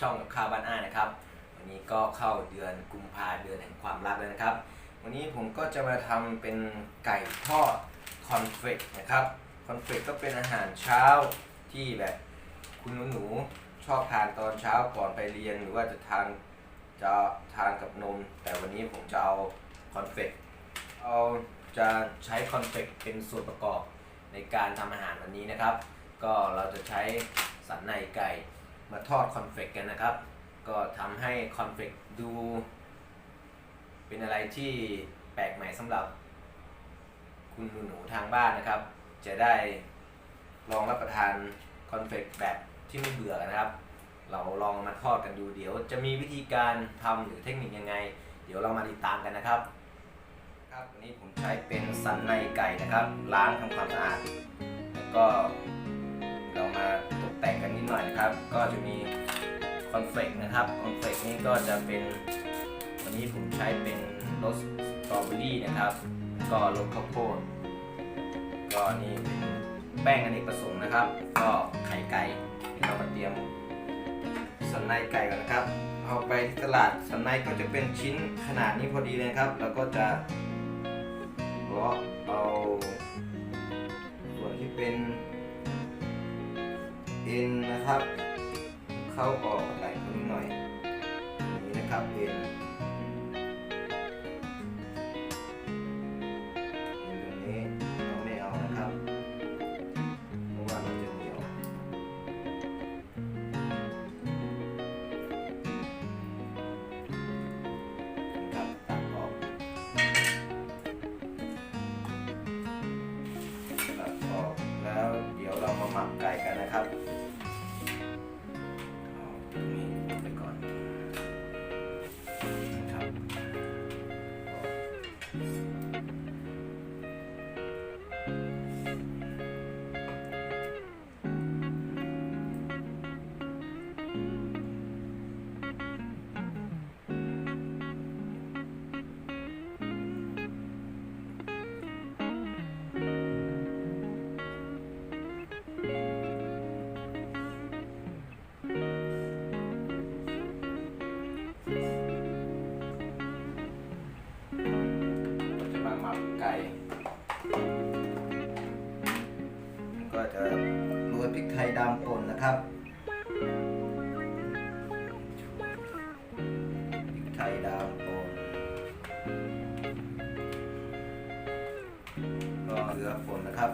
ช่องก็เข้าเดือนกุมภาเดือนแห่งความรักแล้วนะครับ วันนี้ผมก็จะมาทำเป็นไก่ทอดคอนเฟกนะครับคอนเฟกก็เป็นอาหารเช้าที่แบบคุณหนูๆชอบทานตอนเช้าก่อนไปเรียน หรือว่าจะทานจะทานกับนม แต่วันนี้ผมจะเอาคอนเฟกเอาจะใช้คอนเฟกเป็นส่วนประกอบในการทำอาหารวันนี้นะครับ ก็เราจะใช้สันในไก่ มาทอดคอนเฟกกันนะครับ ก็ทำให้คอนเฟกดู เป็นอะไรที่แปลกใหม่สำหรับ คุณหนูๆทางบ้านนะครับ จะได้ลองรับประทานคอนเฟกแบบที่ไม่เบื่อนนะครับ เราลองมาทอดกันดูเดี๋ยว จะมีวิธีการทำหรือเทคนิคยังไง เดี๋ยวเรามาติดตามกันนะครับ ครับวันนี้ผมใช้เป็นสันในไก่นะครับ ล้างทำความสะอาดแล้วก็ นะครับ ก็จะมีคอนเฟกนะครับคอนเฟกนี่ก็จะเป็นวันนี้ผมใช้เป็นรสสตรอเบอรี่นะครับ ก็รสข้าวโพดก็นี่แป้งอเนกประสงค์นะครับ ก็ไข่ไก่เดี๋ยวเรามาเตรียมสันในไก่ก่อนนะครับ เอาไปที่ตลาดสันในก็จะเป็นชิ้นขนาดนี้พอดีเลยครับ แล้วก็จะเลาะเอา อ็นนะครับ เข้าออกไหลนิดหน่อยอย่างนี้นะครับเอ็นเอ็นตรงนี้เราไม่เอานะครับเพราะว่ามันจะเหนียวนะครับตัดออกตัดออกแล้วเดี๋ยวเรามาหมักไก่กันนะครับ เกลือป่นนะครับ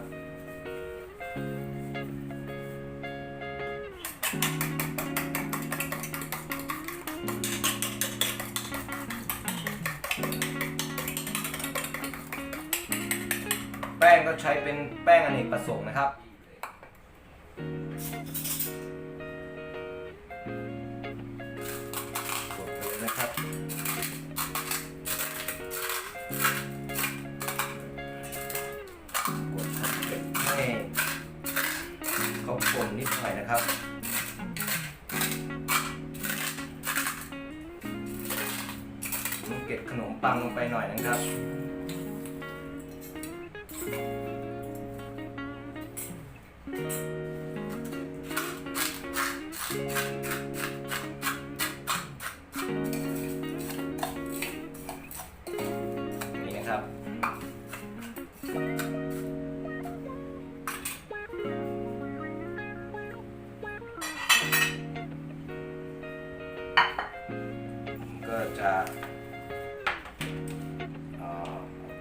แป้งก็ใช้เป็นแป้งอเนกประสงค์นะครับ กดไปเลยนะครับ หน่อยนะครับเก็บขนมปังลงไปหน่อยนะครับ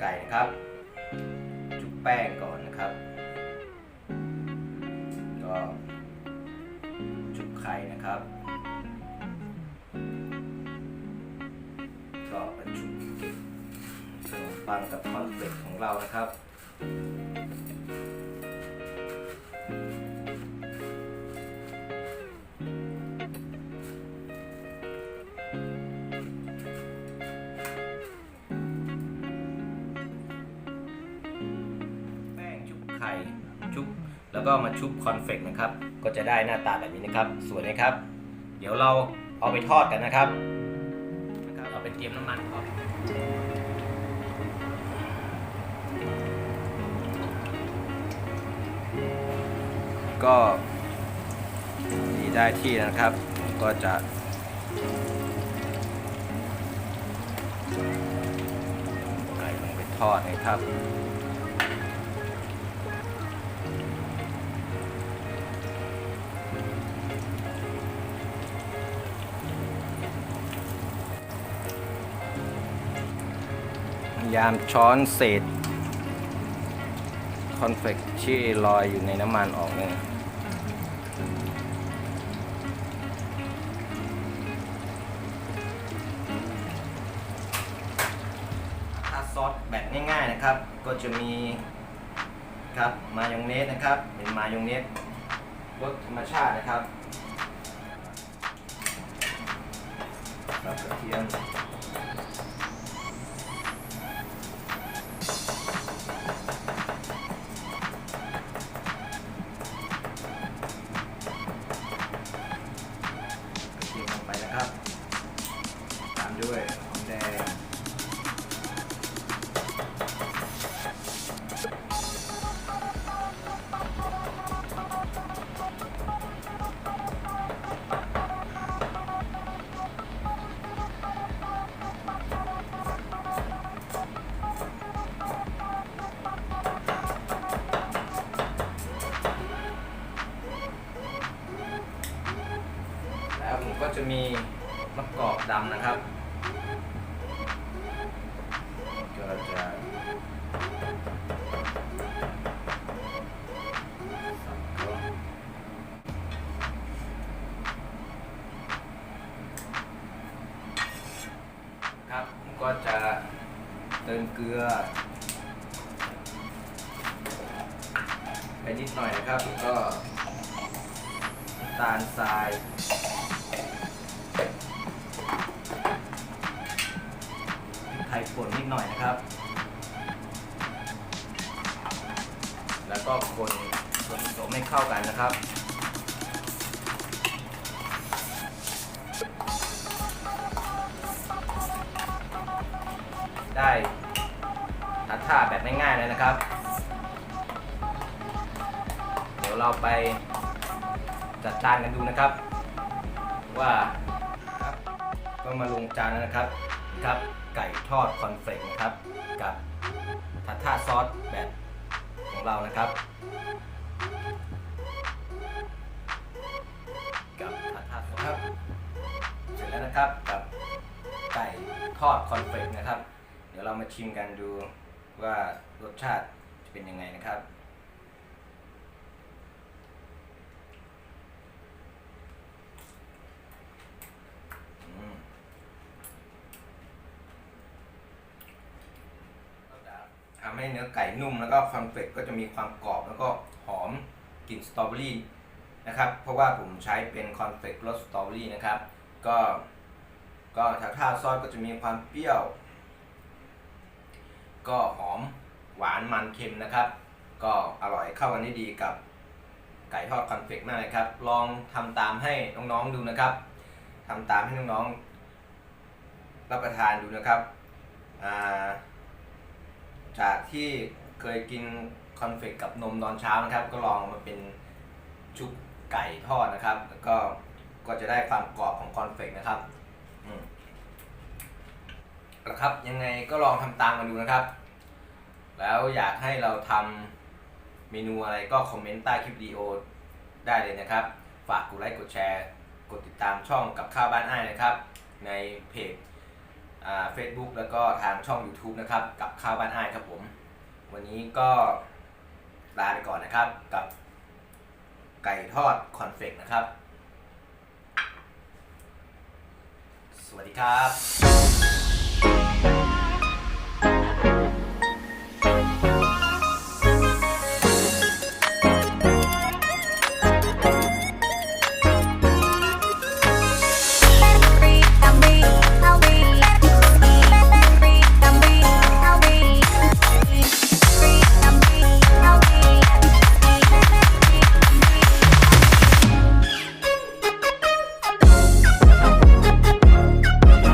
ไก่นะครับ จุบแป้งก่อนนะครับ ก็จุบไข่นะครับ ก็บรรจุบขนมปังกับคอนเฟลกของเรานะครับ แล้วก็มาชุบคอนเฟกนะครับ ก็จะได้หน้าตาแบบนี้นะครับ สวยนะครับ เดี๋ยวเราเอาไปทอดกันนะครับนะครับเราไปเตรียมน้ำมันครับก็มีได้ที่นะครับ ก็จะไก่ลงไปทอดนะครับ ยามช้อนเศษ คอนเฟกที่ลอยอยู่ในน้ำมันออกเนี่ยถ้าซอสแบบง่ายๆนะครับ ก็จะมีครับมายองเนสนะครับ เป็นมายองเนสรสธรรมชาตินะครับกับกระเทียม ครับ ตามด้วยหอมแดง จะมีมะกอกดำนะครับ ก็จะครับก็จะเติมเกลือไปนิดหน่อยนะครับแล้วก็ตาลทราย ไข่ป่นนิดหน่อยนะครับ แล้วก็คนส่วนผสมให้เข้ากันนะครับ ได้ทัดท่าแบบง่ายๆเลยนะครับ เดี๋ยวเราไปจัดจานกันดูนะครับ ว่าก็มาลงจานนะครับครับ ไก่ทอดคอนเฟลกนะครับ กับทัดท่าซอสแบบของเรานะครับ กับทัดท่าซอสครับ เสร็จแล้วนะครับกับไก่ทอดคอนเฟลกนะครับ เดี๋ยวเรามาชิมกันดูว่ารสชาติจะเป็นยังไงนะครับ อืม ก็จะทำ ให้เนื้อไก่นุ่ม แล้วก็คอนเฟกก็จะมีความกรอบแล้วก็หอมกลิ่นสตรอเบอรี่นะครับ เพราะว่าผมใช้เป็นคอนเฟกรสสตรอเบอรี่นะครับ ก็ก็ถ้าทาซอสก็จะมีความเปรี้ยว ก็หอมหวานมันเค็มนะครับ ก็อร่อยเข้ากันได้ดีกับไก่ทอดคอนเฟกมากเลยครับ ลองทำตามให้น้องๆดูนะครับทำตามให้น้องๆรับประทานดูนะครับอ่า จากที่เคยกินคอนเฟกกับนมตอนเช้านะครับ ก็ลองมาเป็นชุบไก่ทอดนะครับ แล้วก็ก็จะได้ความกรอบของคอนเฟกนะครับอืมนะครับยังไงก็ลองทำตามกันดูนะครับ แล้วอยากให้เราทำเมนูอะไรก็คอมเมนต์ใต้คลิปวิดีโอได้เลยนะครับ ฝากกดไลค์กดแชร์ กดติดตามช่องกับข้าวบ้านอ้ายนะครับ ในเพจ เฟซบุ๊กแล้วก็ทางช่อง YouTube นะครับ กับข้าวบ้านอ้ายครับผม วันนี้ก็ลาไปก่อนนะครับ กับไก่ทอดคอนเฟกนะครับ สวัสดีครับ